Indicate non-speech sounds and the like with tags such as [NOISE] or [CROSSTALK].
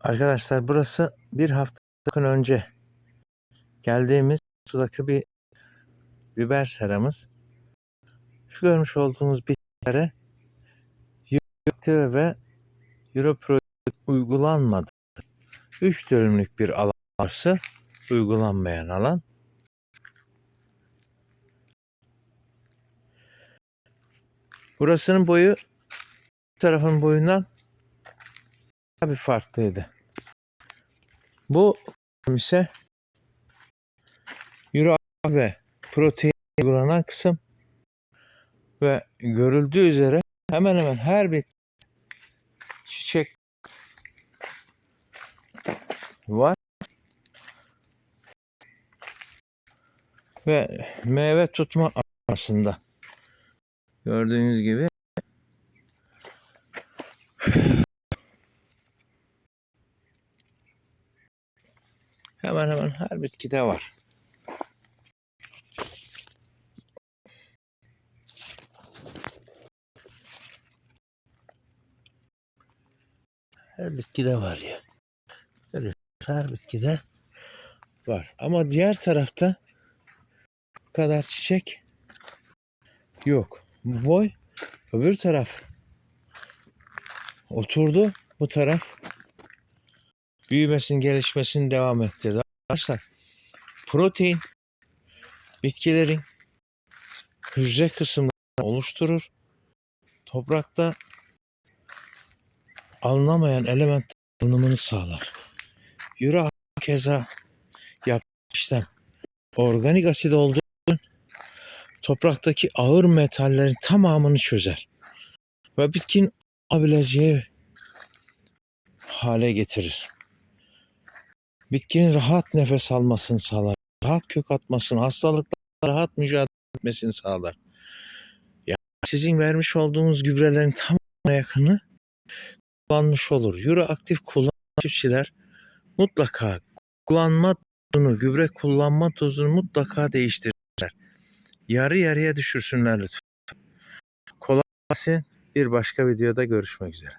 Arkadaşlar burası bir hafta önce geldiğimiz sudaki bir biber seramız. Şu görmüş olduğunuz bitkilere Euroaktive ve Europro uygulanmadı. 3 dönümlük bir alan varsa uygulanmayan alan. Burasının boyu bu tarafın boyundan bir farklıydı. Bu [LAUGHS] ise Euro ve protein uygulanan kısım ve görüldüğü üzere hemen hemen her bir çiçek var ve meyve tutma aşamasında gördüğünüz gibi hemen hemen her bitkide var. Her bitkide var ya. Her bitkide var. Ama diğer tarafta bu kadar çiçek yok. Bu boy öbür taraf oturdu. Bu taraf büyümesini, gelişmesini devam ettirdi. Arkadaşlar protein bitkilerin hücre kısımlarını oluşturur. Toprakta alınamayan element alınımını sağlar. Euro keza yaptığı işlem organik asit olduğu topraktaki ağır metallerin tamamını çözer. Ve bitkinin alabileceği hale getirir. Bitkinin rahat nefes almasını sağlar. Rahat kök atmasını, hastalıklarla rahat mücadele etmesini sağlar. Yani sizin vermiş olduğunuz gübrelerin tamamına yakını kullanmış olur. Euro aktif kullanan çiftçiler mutlaka kullanma dozunu, gübre kullanma dozunu mutlaka değiştirirler. Yarı yarıya düşürsünler lütfen. Kolay gelsin. Bir başka videoda görüşmek üzere.